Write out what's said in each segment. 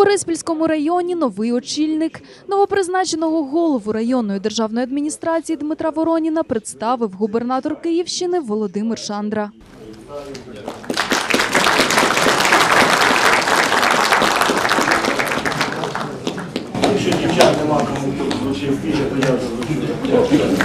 Бориспільському районі новий очільник. Новопризначеного голову районної державної адміністрації Дмитра Вороніна представив губернатор Київщини Володимир Шандра. Якщо дівчат нема кому тут піля, то я вже вручив.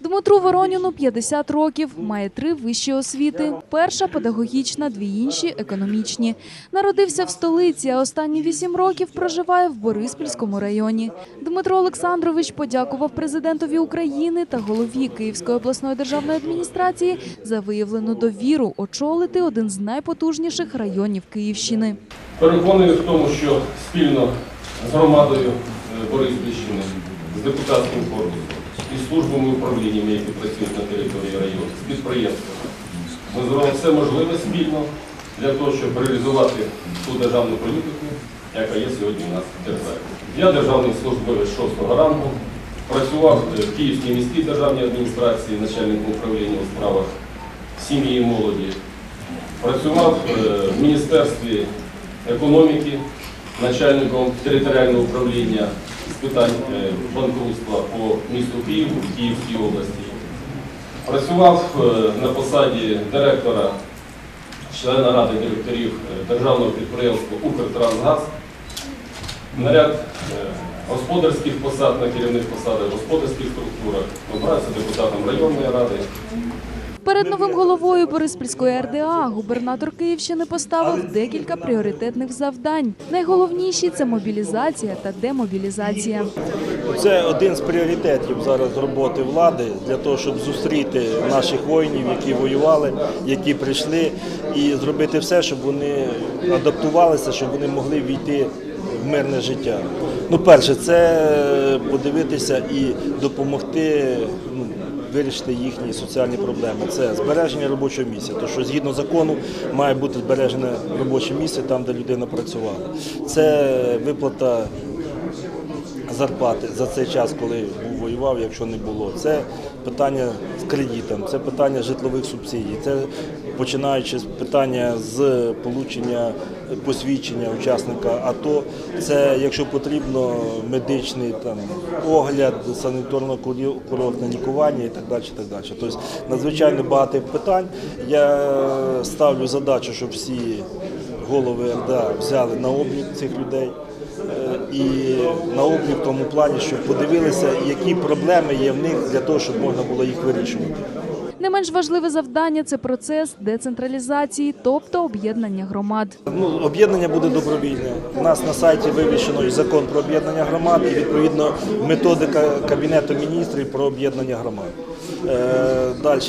Дмитру Вороніну 50 років, має три вищі освіти. Перша педагогічна, дві інші економічні. Народився в столиці, а останні вісім років проживає в Бориспільському районі. Дмитро Олександрович подякував президентові України та голові Київської обласної державної адміністрації за виявлену довіру очолити один з найпотужніших районів Київщини. Переконаний в тому, що спільно з громадою е, Бориспільщини, з депутатським корпусом службами управліннями, які працюють на території району, з підприємствами, ми зробимо все можливе спільно для того, щоб реалізувати ту державну політику, яка є сьогодні у нас в державі. Я державний службовець шостого рангу, працював в Київській міській державній адміністрації, начальником управління у справах сім'ї і молоді. Працював е, в Міністерстві економіки, начальником територіального управління з питань е, банкрутства по місту Києву в Київській області. Працював е, на посаді директора, члена ради директорів е, державного підприємства Укртрансгаз. На ряд е, господарських посад, на керівних посадах, господарських структурах, обрався депутатом районної ради. Перед новим головою Бориспільської РДА губернатор Київщини поставив декілька пріоритетних завдань. Найголовніші це мобілізація та демобілізація. Це один з пріоритетів зараз роботи влади для того, щоб зустріти наших воїнів, які воювали, які прийшли, і зробити все, щоб вони адаптувалися, щоб вони могли війти мирне життя. Ну, перше, це подивитися і допомогти. Ну, Вирішити їхні соціальні проблеми. Це збереження робочого місця. тому що згідно закону має бути збережене робоче місце там, де людина працювала. Це виплата зарплати за цей час, коли був воював, якщо не було. Це питання з кредитом, це питання житлових субсидій, це починаючи з питання з получення посвідчення учасника АТО. Це, якщо потрібно, медичний там огляд, санітарно-курортне лікування і так далі. Так далі. Тобто надзвичайно багато питань. Я ставлю задачу, щоб всі голови РДА взяли на облік цих людей. Е, І на облік в тому плані, щоб подивилися, які проблеми є в них для того, щоб можна було їх вирішувати. Не менш важливе завдання це процес децентралізації, тобто об'єднання громад. Ну, об'єднання буде добровільне. У нас на сайті вивішено і закон про об'єднання громад, і відповідно методика Кабінету міністрів про об'єднання громад. Е, Далі.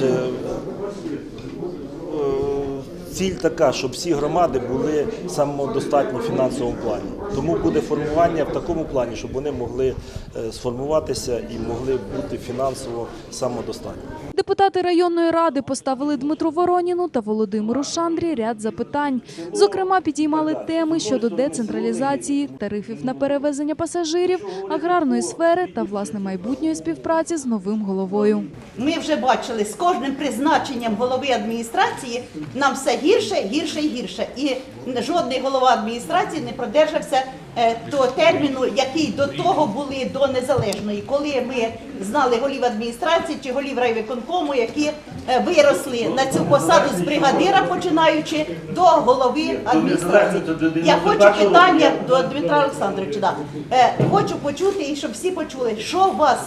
Ціль така, щоб всі громади були самодостатні в фінансовому плані. Тому буде формування в такому плані, щоб вони могли е, сформуватися і могли бути фінансово самодостатні. Депутати районної ради поставили Дмитру Вороніну та Володимиру Шандрі ряд запитань. Зокрема, підіймали теми щодо децентралізації, тарифів на перевезення пасажирів, аграрної сфери та власне майбутньої співпраці з новим головою. Ми вже бачили, з кожним призначенням голови адміністрації нам все гірше, гірше і гірше. І жодний голова адміністрації не продержався е, того терміну, який до того були до незалежної, коли ми знали голів адміністрації чи голів райвиконкому, які е, виросли на цю посаду з бригадира, починаючи до голови адміністрації. Я хочу питання до Дмитра Олександровича. Да. Е, Хочу почути і щоб всі почули, що вас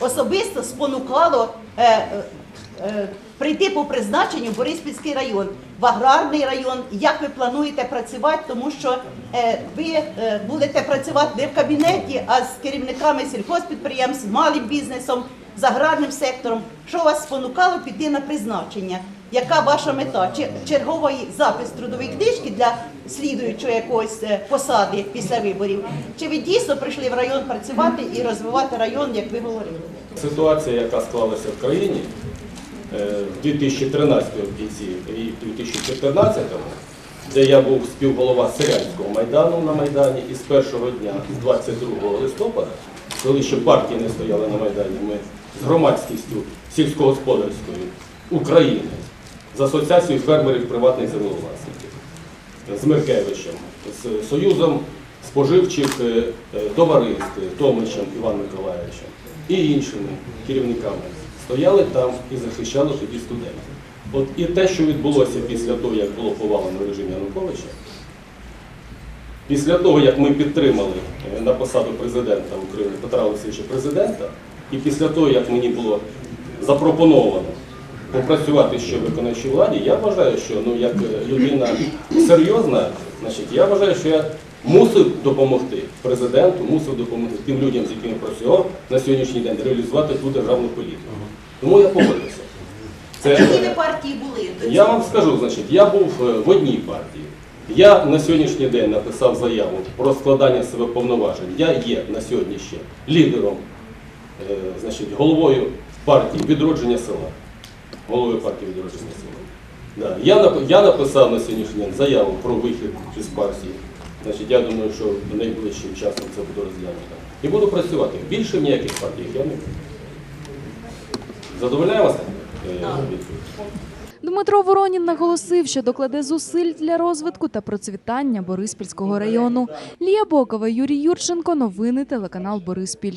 особисто спонукало е, прийти по призначенню в Бориспільський район, в аграрний район. Як ви плануєте працювати? Тому що е, ви е, будете працювати не в кабінеті, а з керівниками сільхозпідприємств, з малим бізнесом, з аграрним сектором. Що вас спонукало піти на призначення? Яка ваша мета? Чи черговий запис трудової книжки для слідуючої якоїсь е, посади після виборів? Чи ви дійсно прийшли в район працювати і розвивати район, як ви говорили? Ситуація, яка склалася в країні е, в 2013 кінці і в 2014, де я був співголова Селянського майдану на Майдані, і з першого дня, з 22 листопада, коли ще партії не стояли на Майдані, ми з громадськістю сільськогосподарською України з асоціацією фермерів приватних землевласників, з Миркевичем, з Союзом споживчих е, е, товариств Томичем Іваном Миколаївичем і іншими керівниками стояли там і захищали тоді студентів. От і те, що відбулося після того, як було повалено режим Януковича, після того, як ми підтримали е, на посаду президента України Петра Олексійовича президента, і після того, як мені було запропоновано попрацювати ще в виконавчій владі, я вважаю, що ну, як е, людина серйозна, значить, я вважаю, що я мусив допомогти президенту, мусив допомогти тим людям, з якими працював на сьогоднішній день, реалізувати ту державну політику. Тому я погодився. А які ви партії були? Я вам скажу, значить, я був е, в одній партії. Я на сьогоднішній день написав заяву про складання себе повноважень. Я є на сьогодні ще лідером, е, значить, головою партії відродження села. Головою партії відродження села. Да. Я, я написав на сьогоднішній день заяву про вихід із партії. Значить, я думаю, що найближчим часом це буде розглянуто. І буду працювати. Більше ніяких партій я не буду. Задовольняє вас е, відповідь? Дмитро Воронін наголосив, що докладе зусиль для розвитку та процвітання Бориспільського району. Лія Бокова, Юрій Юрченко. Новини телеканал Бориспіль.